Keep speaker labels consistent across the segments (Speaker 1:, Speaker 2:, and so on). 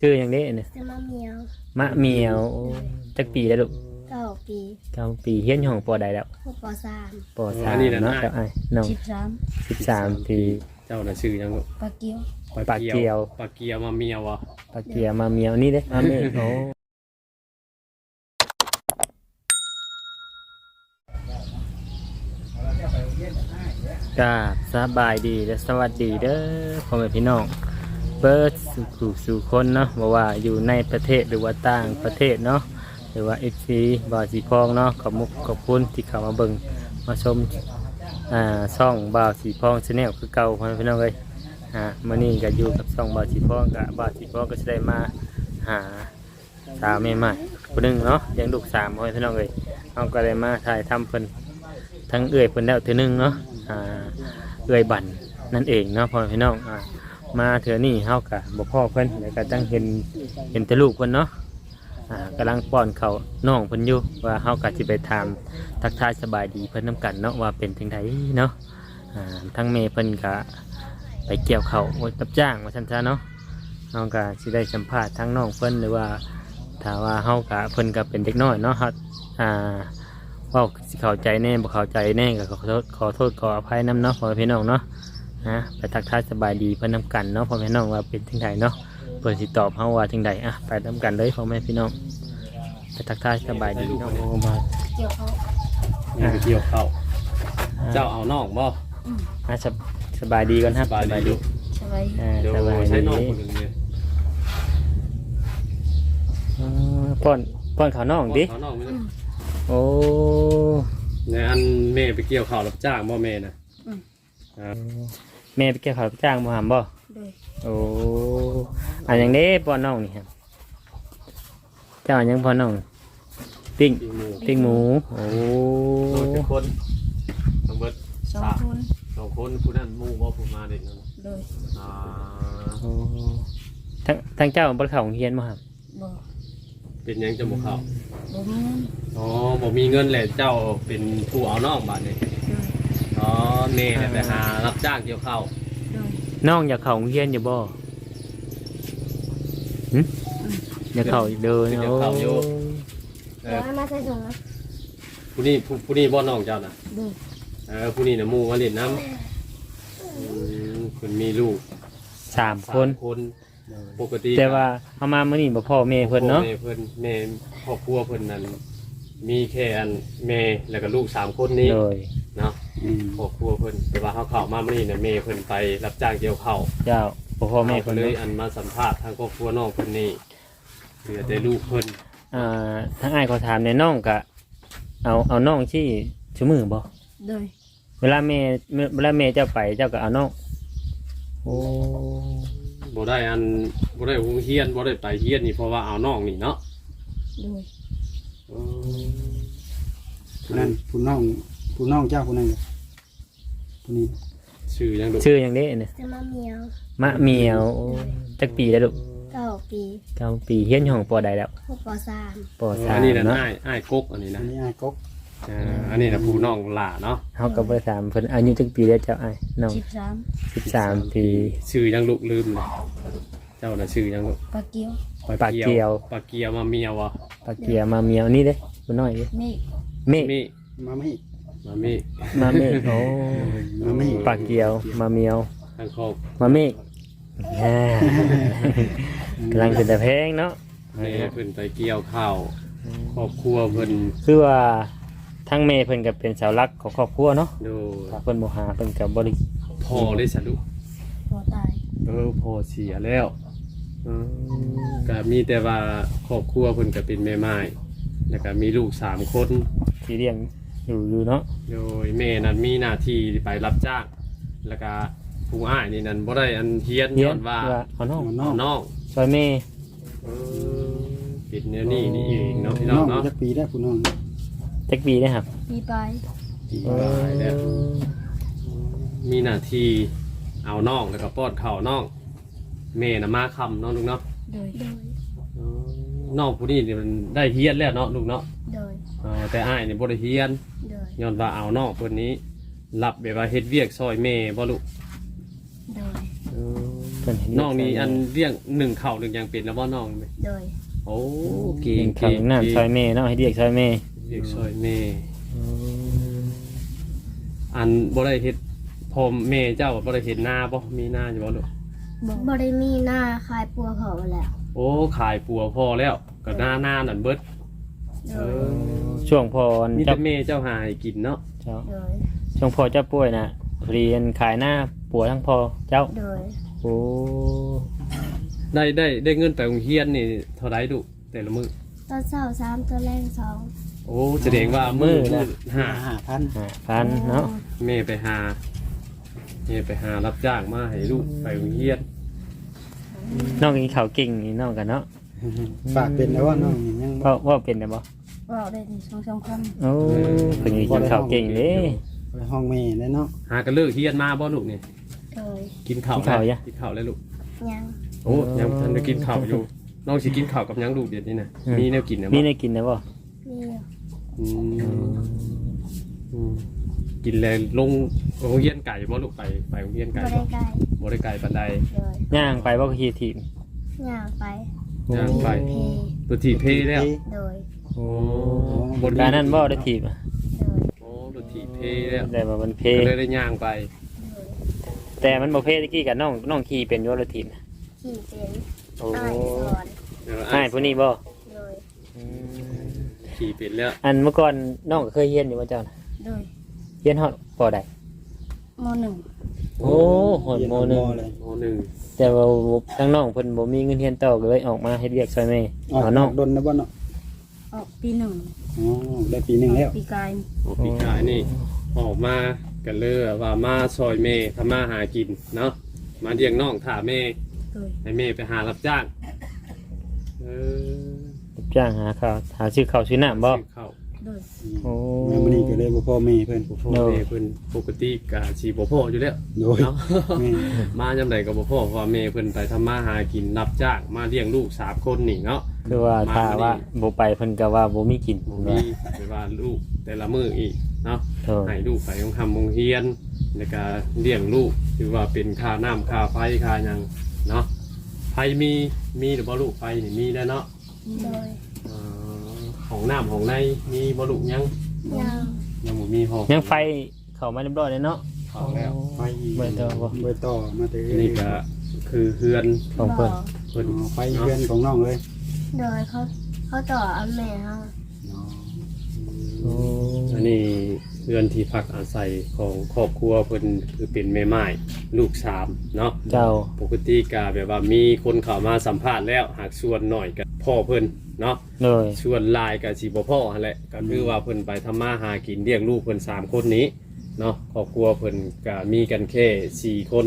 Speaker 1: ชื่ออย่างนี้เนี่ย
Speaker 2: จะมาเมียว
Speaker 1: มะเมียวโอ้จักปีแล้วลูก
Speaker 2: เก้าปี
Speaker 1: เก้าปีเฮียนอยู่ของปอใดแล้ว
Speaker 2: หกปสาม
Speaker 1: ปอสามเนาะเจ้าไอ้น้อง
Speaker 3: สิบสาม
Speaker 1: สิบสามปี
Speaker 4: เจ้าน่ะชื่อยังลูก
Speaker 3: ปลาเกี๊ยว
Speaker 1: ปลาเกียว
Speaker 4: ปลาเกียวมาเมียวอะ
Speaker 1: ปลาเกียวมาเมียวนี่เด้มาเมียวโอ้กราบสบายดีและสวัสดีเด้อพ่อแม่พี่น้อง เบิร์ดสู่สู่คนเนาะบ่ว่าอยู่ในประเทศหรือว่าต่างประเทศเนาะหรือว่าเอฟซีบาวสีพองเนาะขอบมุกขอบคุณที่เข้ามาเบิ่งมาชมอ่าช่องบาวสีพองชาแนลคือเก่าพอพี่น้องเลยฮะมื่อนี้ก็อยู่กับช่องบาสีพองกับบาสีพองก็จะได้มาหาสาวใหม่ๆคนหนึ่งเนาะยังลูกสามคนพี่น้องเลยเอาก็เลยมาถ่ายทำเพิ่นทั้งเอื้อยเพิ่นแล้วเถือหนึงเนาะอ่าเอื้อยบั่นนั่นเองเนาะพ่อพี่น้องอ่า มาเถือนี่เฮากะบ่พ่อเพิ่นแล้วก็ตั้งเห็นเห็นแต่ลูกเพิ่นเนาะอ่ากำลังป้อนเขาวน้องเพิ่นอยู่ว่าเฮากะสิไปถามทักทายสบายดีเพิ่นนํกันเนาะว่าเป็นจังไดเนาะอ่าทั้งเมย์เพิ่นกะไปเกี่ยวเขาโอ้ยรับจ้างมาชันชาเนาะเฮากะสิได้สัมภาษณ์ทั้งน้องเพิ่นหรือว่าถ้าว่าเฮากะเพิ่นก็เป็นเด็กน้อยเนาะครับอ่าเว้าสิเข้าใจแน่บ่เข้าใจแน่ก็ขอโทษขอโทษขออภัยนํเนาะพ่อแม่พี่น้องเนาะ นะไปทักทายสบายดีเพิ่นนํกันเนาะพ่อแม่พี่น้องว่าเป็นจังไดเนาะเพิ่นสิตอบเฮาว่าจังไดอะไปนํกันเลยพ่อแม่พี่น้องไปทักทายสบายดีเนาะมา
Speaker 2: เกี่ยวเขา
Speaker 4: นี่ไปเกี่ยวเข้าวเจ้าเอานอกบ่
Speaker 1: อะสบสบายดีก่อนครับ
Speaker 4: สบายดีลูก
Speaker 3: สบาย
Speaker 1: อ่า
Speaker 4: เดี๋ยว
Speaker 1: สบาย
Speaker 4: ใช้นอก
Speaker 1: ดี
Speaker 4: คนหนึ่งเนี่ย
Speaker 1: อ๋อป้อนป้อนข้าวน้องดิ
Speaker 4: เขานอกไม่ได้
Speaker 1: โอ้
Speaker 4: ในอันแม่ไปเกี่ยวข้าวรับจ้างบ่แม่นะอ่า
Speaker 1: แม่ไปเกี่ยวข้าวรับจ้างบ่หามบ่
Speaker 3: โดย
Speaker 1: โอ้อันอย่างนี้ป้อนน้องนี่ครับเจ้าอันยังป้อนน้องปิ้ง
Speaker 4: ปีหมู
Speaker 1: ปิ้งหมูโอ้
Speaker 4: โดยเป็นคนทั้งเบิด
Speaker 3: สองคน
Speaker 4: สองคนผู้นั้นหมู่บ่ผู้มาเด็กนั่นน่ะ
Speaker 3: โดย
Speaker 4: อ่า
Speaker 1: โอ้ทั้งทั้งเจ้าบ่ได้เข้าโรงเรียนบ่ครับ
Speaker 3: บ่
Speaker 4: เป็นหยังจะบ่เข้า
Speaker 3: บ่มีเงิน
Speaker 4: อ๋อบ่มีเงินแหละเจ้าเป็นผู้เอานอกบาดนี้
Speaker 3: โดย
Speaker 4: อ๋อเน่เนี่ยไปหารับจ้างเกี่ยวข้าว
Speaker 3: โดย
Speaker 1: น้องอยากเข้าโรงเรียนอยู่บ่หึอยากเข้าอีกเด้อ
Speaker 4: เดี๋ยว
Speaker 1: โอ้
Speaker 4: เข้าอยู่เอ
Speaker 2: เดี๋ยว
Speaker 4: อ
Speaker 2: ให้มาใส่ถุงนะ
Speaker 4: ผู้นี้ผู้ผู้นี้บ่น้องเจ้าน่ะ
Speaker 3: โดย
Speaker 4: เออผู้นี้น่ะหมู่มาเล่นน้ำอืมเพิ่นมีลูก
Speaker 1: สามคน
Speaker 4: สามคนปกติ
Speaker 1: แต่ว่าเอามามื้อนี้บ่พ่อแม่เพิ่นเนาะ
Speaker 4: พ่อแม่เพิ่นแม่ครอบครัวเพิ่นนั้นมีแค่อันแม่แล้วก็ลูกสามคนนี้
Speaker 1: โดย
Speaker 4: เนาะครอบครัวเพิ่นแต่ว่าเขาเข้ามามื้อนี้น่ะแม่เพิ่นไปรับจ้างเกี่ยวข้าว
Speaker 1: เจ้าบ่พ่อแม่
Speaker 4: เขา
Speaker 1: เพิ่น
Speaker 4: เล
Speaker 1: เนาะ
Speaker 4: ยอันมาสัมภาษณ์ทางครอบครัวน้องเพิ่นนี่เหลือแต่ลูกเพิ่น
Speaker 1: อ่าทั้งอ้ายขอถามในน้องกะเอาเอาน้องที่ชูมือบ่
Speaker 3: โดย
Speaker 1: เวลาแม่เวลาแม่เจ้าไปเจ้าก็เอาน้องโอ้
Speaker 4: บ่ได้อันบ่ได้หุงเฮียนบ่ได้ไปเฮียนนี่เพราะว่าเอาน้องนี่เนาะ
Speaker 3: โดย
Speaker 4: เออ
Speaker 5: ผู้นั้นผู้น้อง ผู้น้องเจ้าผู้นั้นผู้นี้
Speaker 4: ชื่อยังดู
Speaker 1: ชื่ออย่างนี้เนี่ย
Speaker 2: จะมาเมียว
Speaker 1: มะเมียวโอ้จักปีแล้วลูก
Speaker 2: เก้าปี
Speaker 1: เก้าปีเฮียนอยู่ของปอใดแล้ว
Speaker 2: หกปสาม
Speaker 1: ปอสา
Speaker 4: อั
Speaker 1: ม
Speaker 4: นนี้น่ะ
Speaker 1: เนาะ
Speaker 4: อ้ายอ้ายกกอันนี้
Speaker 5: อั
Speaker 4: นะ
Speaker 5: นนี้อายกก
Speaker 4: อ่าอันนี้น่ะผู้น้องหล่าเนาะ
Speaker 1: เฮาก็บ่ได้ถามเพิ่นอายุจักปีแล้วเจ้าอ้ายน้อง
Speaker 3: สิบสาม
Speaker 1: 13 ปี
Speaker 4: ชื่อยังลูกลืมเลยเจ้าน่ะชื่อยังลูก
Speaker 3: ปลาเกี๊ยว
Speaker 1: ปากเกียว
Speaker 4: ปลาเกียวมาเมียวอะ
Speaker 1: ปากเกียวมาเมียวนี่เด้ผู้น้อยเด้
Speaker 3: เมฆ
Speaker 1: เมฆ
Speaker 4: มี
Speaker 5: มาไม่
Speaker 4: มามี
Speaker 1: มาเมฆโอ้
Speaker 5: มาไม่
Speaker 1: ปากเกียว มาเมียว
Speaker 4: ทางครอบ
Speaker 1: มาเมฆอ่ากำลังเป็นแต่เพลงเนาะ
Speaker 4: แม่เพิ่นไปเกี่ยวข้าวครอบครัวเพิ่น
Speaker 1: คือว่าทั้งเมย์เพิ่นก็เป็นเสาหลักของครอบครัวเนาะ
Speaker 4: ดู
Speaker 1: ถ้าเพิ่นบ่หาเพิ่นก็บ่ได้
Speaker 4: พ่อได้สะดุ
Speaker 3: พอตาย
Speaker 4: เออพ่อเสียแล้วอืมก็มีแต่ว่าครอบครัวเพิ่นก็เป็นแม่ไม้แล้วก็มีลูกสามคน
Speaker 1: ที่เลี้ยง อยู่อยู่เนาะ
Speaker 4: โดยแม่นั้นมีหน้าที่ไปรับจ้างแล้วก็ผู้อ้ายนี่นั่นบ่ได้อันเฮียน
Speaker 1: เลี้
Speaker 4: ย้
Speaker 1: ย
Speaker 4: องนว่า
Speaker 1: ว่าเอาน้อง
Speaker 5: น้อง
Speaker 4: น้อง
Speaker 1: ซอยเมย์
Speaker 4: เออปิดเนื้อนี่นี่เองเนาะพี่น้
Speaker 5: น้
Speaker 4: อ
Speaker 5: องง
Speaker 4: เนาะ
Speaker 5: จักปีได้ผู้น้อง
Speaker 1: จักปีได้ครับ
Speaker 3: ปีปลาย
Speaker 4: ปีกายแล้วมีหน้าที่เอาน้องแล้วก็ป้อนข้าวน้องแม่น่ะมาคำเนาะลูกเนาะ
Speaker 3: โดย
Speaker 2: โดย
Speaker 4: เออน้องผู้นี้นี่มันได้เฮียนแล้วเนาะลูกเนาะ
Speaker 2: โดย
Speaker 4: เออแต่อ้ายนี่บ่ได้เฮียน
Speaker 2: โด ย
Speaker 4: ย้อนว่าเอาน้องเพิ่นนี้รับแบบว่าเฮ็ดเวียกซอยแม่บ่ลูก
Speaker 3: โดย
Speaker 4: เออ
Speaker 1: เพิ่นเห็
Speaker 4: น้องนี่อันเลี้ยงหนึ่งเข่าหนึ่งยังเป็นแล้วบ่น้องไหม
Speaker 3: โดย
Speaker 4: โอ้เก่
Speaker 1: กิ
Speaker 4: ง
Speaker 1: นข้าวน้ำซอยแม่เนาะให้เรียกซอยแม่
Speaker 4: เด็กซอยแม่ อันบ่ได้เฮ็ดพ่อแม่เจ้าบ่ได้เฮ็ดนาบ่มีนาอยู่บ่ลูก
Speaker 3: บอก
Speaker 2: บริมีหน้าคลายปัวเขาแล้ว
Speaker 4: โอ้ขายปัวพ่อแล้ว ก็หน้าหน้านั่นเบิด
Speaker 2: โด
Speaker 4: เอยอ
Speaker 1: ช่วงพอ
Speaker 4: มี
Speaker 1: เจ้า
Speaker 4: แต่แม่เจ้าหาให้กินเนาะ
Speaker 1: เจ้า
Speaker 2: โดย
Speaker 1: ช่วงพอเจ้าป่วยน่ะเรียนขายหน้าปัวทั้งพอเจ้า
Speaker 2: โดย
Speaker 1: โอ้
Speaker 4: ได้ได้ได้เงินไปโรงเรียนนี่เท่าไรดุแต่ละมื้อ
Speaker 2: ตอนเช้าสามตัวแรงสอง
Speaker 4: โอ้แสดงว่ามื้อละห้า
Speaker 5: ห้าพัน
Speaker 1: ห้าพันเนาะ
Speaker 4: แม่ไปหาแม่ไปหารับจ้างมาให้ลูกไปโรงเรียน
Speaker 1: น้องกินข้าวเก่งนี่น้องกันเนาะ
Speaker 5: ฝากเป็นแล้วว่าน้องนี่ยัง
Speaker 1: ว่าว่าเป็นได้บ่
Speaker 3: บอกได้ถึงสองสองค
Speaker 1: โอ้เพิ่นกินข้าวเก่งเด้
Speaker 5: ไปห้องแม่ได้เนาะ
Speaker 4: หากันเลิกเรียนมาบ่ลูกนี่
Speaker 2: โดย
Speaker 4: กินข้าว
Speaker 1: กินข้าว
Speaker 4: แล้ว
Speaker 1: ยะ
Speaker 4: กินข้าวแล้วลูก
Speaker 2: ยัง
Speaker 4: โอ้ยังทันได้กินข้าวอยู่น้องสิกินข้าวกับหยังลูกเดี๋ยวนี้น่ะ
Speaker 1: อืม
Speaker 4: มีแนวกินนะบ่
Speaker 1: มีได้กินได้บ่
Speaker 2: มีอยู่
Speaker 4: อืมอืมกินแล้วลงโรงเรียนไก่บ่ลูกไปไปโรงเรียน
Speaker 2: บ
Speaker 4: ไก่
Speaker 2: ริ
Speaker 4: บ่
Speaker 2: ไกล
Speaker 4: บ่ได้ไก่ปานใด
Speaker 2: โดย
Speaker 1: ย่างไปบ่ก็ขี่ทีม
Speaker 2: ย่างไป
Speaker 4: ย่างไป
Speaker 2: เพ
Speaker 4: ตัวที่เพแล้ว
Speaker 2: โดย
Speaker 1: โอ้
Speaker 4: บน
Speaker 1: การนั้นบ่ได้ทีมอะ
Speaker 2: โดย
Speaker 4: โอ้ตัวที่เพแล้ว
Speaker 1: แต่ว่ามันเพ
Speaker 4: ก็เลยได้ย่างไป
Speaker 2: โดย
Speaker 1: แต่มันบ่เพตะกี้กับน้องน้องขี่เป็นอยู่รถทีมน่ะ
Speaker 2: ขี่เป็น
Speaker 1: โอ้
Speaker 2: อ้ายสอน
Speaker 4: เดี๋ยว
Speaker 1: อ้ายผู้นี้บ่
Speaker 2: โดย
Speaker 4: ขี่เป็นแล้ว
Speaker 1: อันเมื่อก่อนน้องก็เคยเรียนอยู่ว่าเจ้าน่ะำ
Speaker 3: โดย
Speaker 1: เรียนฮอดปอใด
Speaker 3: มหนึ่ง
Speaker 1: โอ้หอดโมหนึง
Speaker 5: เลย
Speaker 4: โมหนึ่ง
Speaker 1: แต่ว่าทั้งน้องเพิ่นบ่มีเงินเรียนต่อก็เลยออกมาเฮ็ดเวียกซอยแม่
Speaker 5: ออก
Speaker 1: เอาน้อง
Speaker 5: ดนนะบ่เนาะ
Speaker 3: ออกปีหนึ่ง
Speaker 5: อ๋อได้ปีหนึ่งแล้ว
Speaker 3: ปีกาย
Speaker 4: ออกปีกายนี่ออกมากันเลยว่ามาซอยเมทำมาหากินเนาะมาเลี้ยงน้องถ่าเม
Speaker 3: โดย
Speaker 4: ให้เมไปหารับจ้างเออ
Speaker 1: รับจ้างหาข้าวหาซื้อข้าวซื้อน้ำบ่
Speaker 4: ซื้อข้าว
Speaker 3: โดย
Speaker 1: โอ้
Speaker 5: แม่มื้อนี้ก็เลยบ่พ่อแม่เพิ่น
Speaker 4: บ่พ่อเมเพิ่นปกติกะสิบ่พ่ออยู่แล้ว
Speaker 5: โดย
Speaker 4: เนาะ
Speaker 5: แม่
Speaker 4: มาจำไดก็บ่พ่อเพราะว่าเมเพิ่นไปทำมาหากินรับจ้างมาเลี้ยงลูกสามคนนี่เนาะ
Speaker 1: คือว่าถ้าว่าบ่ไปเพิ่นก็ว่าบ่มีกิน
Speaker 4: บ่มีหรือว่าลูกแต่ละมื้ออีกเนาะ
Speaker 1: โอ้
Speaker 4: ให้ลูกไปโรงทำโรงเรียนในการเลี้ยงลูกถือว่าเป็นค่าน้ำค่าไฟค่าหยังเนาะไฟมีมีหรือบ่ลูกไฟนี่มีแล้วเนาะ
Speaker 2: โดย
Speaker 4: เอ่อ ของน้ำของในมีบ่ลูกยัง
Speaker 2: ยัง
Speaker 4: ยังบ่มีห้อง
Speaker 1: ยังไฟเข้ามาเรียบร้อยแล้วเนาะ
Speaker 4: เข้าแล้ว
Speaker 5: ไฟ
Speaker 1: ไปต่อบ่
Speaker 5: ไปต่อมาแต่
Speaker 4: นี่ก็คือเฮือน
Speaker 1: ของเพิ่น
Speaker 2: บ่
Speaker 4: เพิ่น
Speaker 5: อ๋อไฟเพื่อนของน้องเลย
Speaker 2: โดยเขาเขาต่อเอาแม่เขา
Speaker 5: อ๋อ
Speaker 1: โอ้
Speaker 4: อันนี้เฮือนที่พักอาศัยของครอบครัวเพิ่นคือเป็นแม่ไม้ลูกสามเนาะ
Speaker 1: เจ้า
Speaker 4: ปกติกาแบบว่ามีคนเข้ามาสัมภาษณ์แล้วหากส่วนหน่อยกับพ่อเพิ่น เนาะ
Speaker 1: โดย
Speaker 4: ส่วนหลายกับสีบ่พ่อหั่นแหละก็คือว่าเพิ่นไปทำมาหากินเลี้ยงลูกเพิ่นสามคนนี้เนาะครอบครัวเพิ่นก็มีกันแค่สี่คน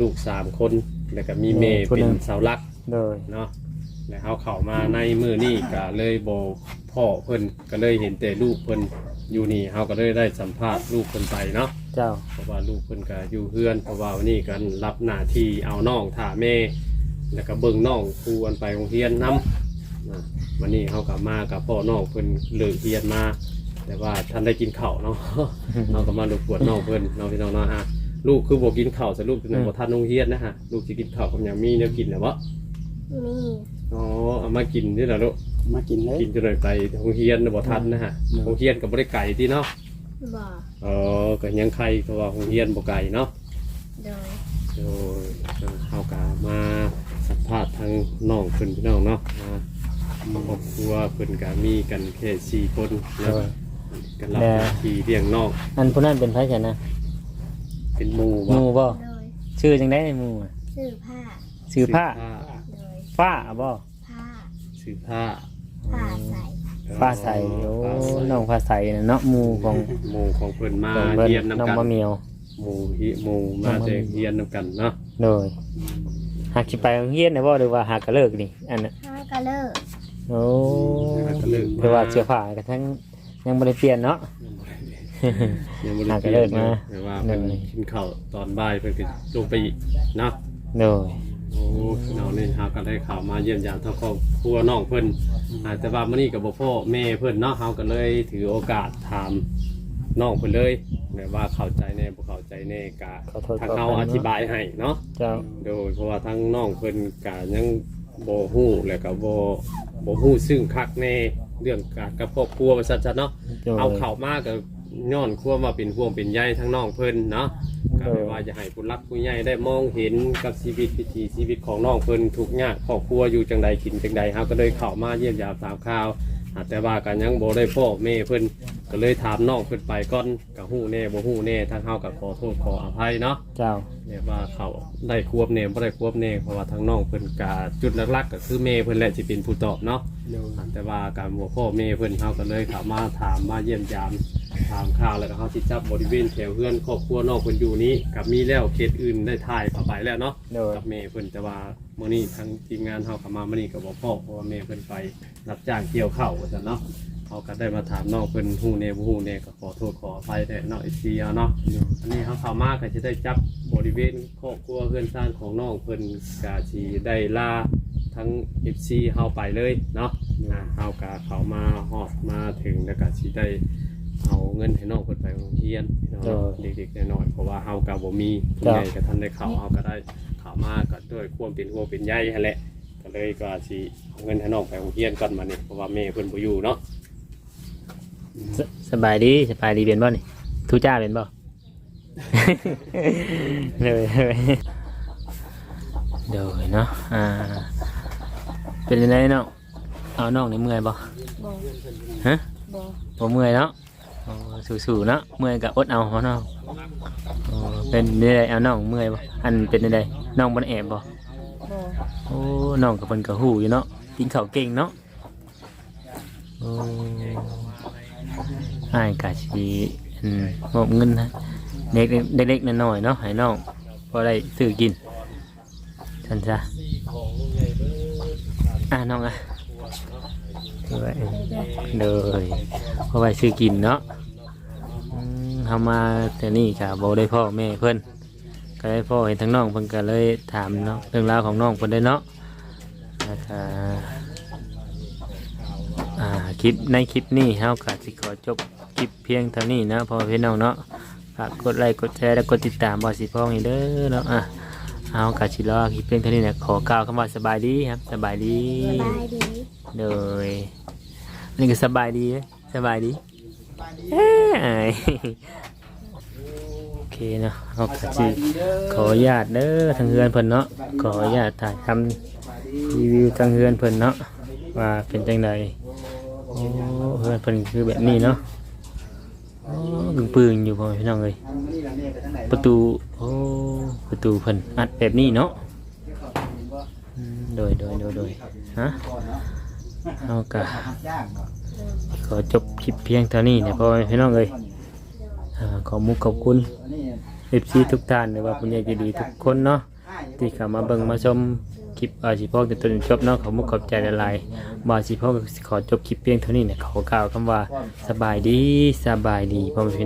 Speaker 4: ลูกสามคนแล้วก็มีเมย์เป็นเสาหลัก
Speaker 1: โดย
Speaker 4: เนาะแล้วเขาเข้ามาในมือนี่ก็เลยบ่พ่อเพิ่นก็เลยเห็นแต่ลูกเพิ่นอยู่นี่เขาก็เลยได้สัมภาษณ์ลูกเพิ่นไปเนาะ
Speaker 1: เจ้า
Speaker 4: เพราะว่าลูกเพิ่นก็อยู่เฮือนเพราะว่าวันนี้กันรับหน้าที่เอาน้องถ่าแม่ แล้วก็เบิ่งน้องครูอันไปโรงเรียนนํ นะวันนี้เขากลับมากับพ่อน้องเพิ่นเลิกเรียนมา แต่ว่าท่านได้กินข้าวเนาะ เราก็มาดูปวดน้องเพิ่นน้องพี่น้องเนาะอะลูกคือบ่กินข้าวสรุปเป็นบ่ทันโรงเรียนนะฮะลูกสิกินข้าวกับหยังมีแนวกินแล้วบ่
Speaker 2: มี
Speaker 4: อ๋อเอามากินนี่แหละลูก
Speaker 5: มากินเลย
Speaker 4: กินจนได้ไปโรงเรียนน่ะบ่ทันนะฮะโรงเรียนก็บ่ได้ไกลที่เนาะ
Speaker 2: บ่
Speaker 4: เออก็ยังใครเพราะว่าโรงเรียนบ่ไกลเนาะ
Speaker 2: โดย
Speaker 4: โดยเขากามาสัมภาษณ์ทางน้องเพิ่นพี่น้องเนาะมา ครอบครัวเพิ่นกามีกันแค่สี่คน
Speaker 1: โด
Speaker 4: เนาะ
Speaker 1: ย
Speaker 4: กันรับหน้าที่เลี้ยงน้อง
Speaker 1: อันผู้นั้นเป็นไผกันนะ
Speaker 4: เป็นหมู่
Speaker 1: หมู่บ่
Speaker 2: โดย
Speaker 1: ชื่อจังได๋หมู่อะ
Speaker 2: ซื้อผ้า
Speaker 1: ชื่อผ้า
Speaker 2: โดย
Speaker 1: ฟ้าบ่
Speaker 2: ผ้า
Speaker 4: ซื้อผ้า
Speaker 2: ผ้าใส่
Speaker 1: ฟ้าใสโอ้
Speaker 4: ฟ้าใส
Speaker 1: น้องฟ้าใสน่ะเนาะหมู่ของ
Speaker 4: หมู่ของเพิ่นมา
Speaker 1: ของเพิ่น
Speaker 4: เรียน
Speaker 1: น้อง
Speaker 4: นำกัน
Speaker 1: มะเหมียว
Speaker 4: หมู่ฮิหมู่มาแต่เรียนนำกันเนาะ
Speaker 1: โดยหากสิไปโรงเรียนนะบ่หรือว่าหากกะเลิกนี่อันน่ะ
Speaker 2: ผ้ากะเลิก
Speaker 1: โอ้
Speaker 4: แล้วก็เลิก
Speaker 1: คือว่าเสื้อผ้าก็ทั้งยังบ่ได้เปลี่ยนเนาะ
Speaker 4: ยังบ่
Speaker 1: หา
Speaker 4: ได้
Speaker 1: ก็เลิกมา
Speaker 4: แต่ว่าเพิ่น
Speaker 1: เลย
Speaker 4: กินข้าวตอนบ่ายเพิ่นก็ลงไปอีกเนาะ
Speaker 1: โดย
Speaker 4: โอ้พี่น้องนี่เฮาก็ได้ข่าวมาเยี่ยมยามทางครอบครัวน้องเพิ่นอาจจะว่ามื้อนี้กับบ่พ่อแม่เพิ่นเนาะเฮาก็เลยถือโอกาสถามน้องเพิ่นเลยแบบว่าเข้าใจแน่บ่เข้าใจแน่กะ
Speaker 1: ขอโทษ
Speaker 4: ทาง
Speaker 1: ขอ
Speaker 4: เฮา
Speaker 1: อภัย
Speaker 4: อธิบายให้เนาะ
Speaker 1: เจ้า
Speaker 4: โดยเพราะว่าทั้งน้องเพิ่นกะยังบ่ฮู้แล้วก็บ่ บ่ฮู้ซึ่งคักแน่เรื่องการกับครอบครัวว่าซั่นซะเนาะ
Speaker 1: โดย
Speaker 4: เอาเข้ามาก็ย้อนความว่าเป็นห่วงเป็นใยทั้งน้องเพิ่นเนาะก็
Speaker 1: เออ
Speaker 4: แปลว่าจะให้ผู้รักผู้ใหญ่ได้มองเห็นกับชีวิตวิถีชีวิตของน้องเพิ่นทุกข์ยากครอบครัวอยู่จังใดกินจังใดเฮาก็เลยเข้ามาเยี่ยมยามตามข่าวหากแต่ว่ากันยังบ่ได้พ่อแม่เพิ่น ก็เลยถามน้องเพิ่นไปก่อนก็ฮู้แน่บ่ฮู้แน่ทางเฮาก็ขอโทษขออภัยเนาะ
Speaker 1: เจ้า
Speaker 4: เนี่ยว่าเขาได้ควบเนมบ่ได้ควบเนมเพราะว่าทางน้องเพิ่นกาจุดหลักๆก็คือเมย์เพิ่นแหละสิเป็นผู้ตอบเนาะ
Speaker 5: โดย
Speaker 4: แต่ว่าการหัวพ่อเมย์เพิ่นเขาก็เลยเข้ามาถามมาเยี่ยมยามถามข่าวแล้วก็เขาสิจับบริเวณแถวเพื่อนครอบครัวน้องเพิ่นอยู่นี้กับมีแล้วเขตอื่นได้ถ่ายเข้าไปแล้วเนาะ
Speaker 1: โดย
Speaker 4: กับเมย์เพิ่นแต่ว่ามื้อนี้ทางทีมงานเฮาเข้ามามื้อนี้ก็บ่พอเพราะว่าเมย์เพิ่นไปรับจ้างเกี่ยวข้าวว่าซั่นเนาะ เขาก็ได้มาถามน้องเพิ่นฮู้แน่บ่ฮู้แน่ก็ขอโทษขออภัยแท้เนาะ FC เอาเนาะอันนี้เขาเข้ามาก็จะได้จับบริเวณครอบครัวเพื่อนซ่านของน้องเพิ่นกาชีได้ล่าทั้ง FC เฮาไปเลยเนาะอ่าเฮากาเขามาฮอดมาถึงแล้วก็สิได้เอาเงินให้น้องเพิ่นไปโรงเรียนเนาะ
Speaker 1: เออ
Speaker 4: เด็กๆน้อยๆเพราะว่าเฮากาบ่มีผู้
Speaker 1: ครับ
Speaker 4: ใหญ่ก็ท่านได้เข้าเฮาก็ได้เข้ามาก็ด้วยความเป็นห่วงเป็นใยหั่นแหละก็เลยก็สิเอาเงินให้น้องไปโรงเรียนก่อนมานี่เพราะว่าแม่เพิ่นบ่อยู่เนาะ
Speaker 1: สสบายดีสบายดีเป็นบ่นี่ทุจ้าเป็นบ่ เลยเลยเดี๋ยวเนาะอ่า เป็นยังไงเนาะเอาน้องนี่เมื่อยบ่
Speaker 3: บ่
Speaker 1: ฮะ
Speaker 3: บ่
Speaker 1: บ่เมื่อยเนาะโอ้สู้ๆเนาะเมื่อยก็อดเอาเนาะโอ้เป็นยังไงเอาน้องเมื่อยบ่อันเป็นยังไงน้องบ่ได้แอบบ่
Speaker 3: บ่
Speaker 1: โอ้น้องกับเพิ่นก็ฮู้อยู่เนาะกินข้าวเก่งเนาะโอ้ อ้ายกะสิอืมมอบเงินนะเด็กๆเล็กๆน้อยๆเนาะให้น้องพอได้ซื้อกินฉันซะอะน้องอะเอาไว้เลยพอไว้ซื้อกินเนาะอืมาแต่นี่ก็บ่ได้พ่อแม่เพิ่อนก็ได้พ่อเห็นทั้งน้องเพิ่นก็เลยถามเนาะเรื่องราวของน้องเพิ่นได้เนาะแล้วก็อ่า คลิปในคลิปนี้เฮาก็สิขอจบคลิปเพียงเท่านี้นะพ่อพี่น้องเนาะฝากกดไลค์กดแชร์และกดติดตามบ่สิพ้องนี่เด้อเนาะอะเฮาก็สิรอคลิปเพียงเท่านี้นะขอกล่าวคำว่าสบายดีครับ สบายดี
Speaker 2: สบายดี
Speaker 1: โดยนี่ก็สบายดีเด้อสบายดีเอ้ยโอเคเนาะเฮาก็สิขออนุญาตเด้อทางเฮือนเพิ่นเนาะขออนุญาตถ่ายทำรีวิวทางเฮือนเพิ่นเนาะว่าเป็นจังได โอ้เฮือนเพิ่นคือแบบนี้เนาะโอ้กึ่งปืนอยู่พ่อพี่น้องเอ้ยประตูโอ้ประตูเพิ่นอัดแบบนี้เนาะโดยโดยโดยโดยฮะเอากะขอจบคลิปเพียงเท่านี้เนี่ยพ่อพี่น้องเอ้ยขอมุกขอบคุณเอฟซีทุกท่านหรือว่าผู้ใหญ่ใจดีทุกคนเนาะที่เข้ามาเบิ่งมาชม ลิปอาชีพ่อจนจนจบเนาะขอมุกขอบใจละลายบาสีพ่อขอจบคลิปเพียงเท่านี้เนี่ยขอกล่าวคำว่าสบายดีสบายดีพ่อแม่พี่น้อง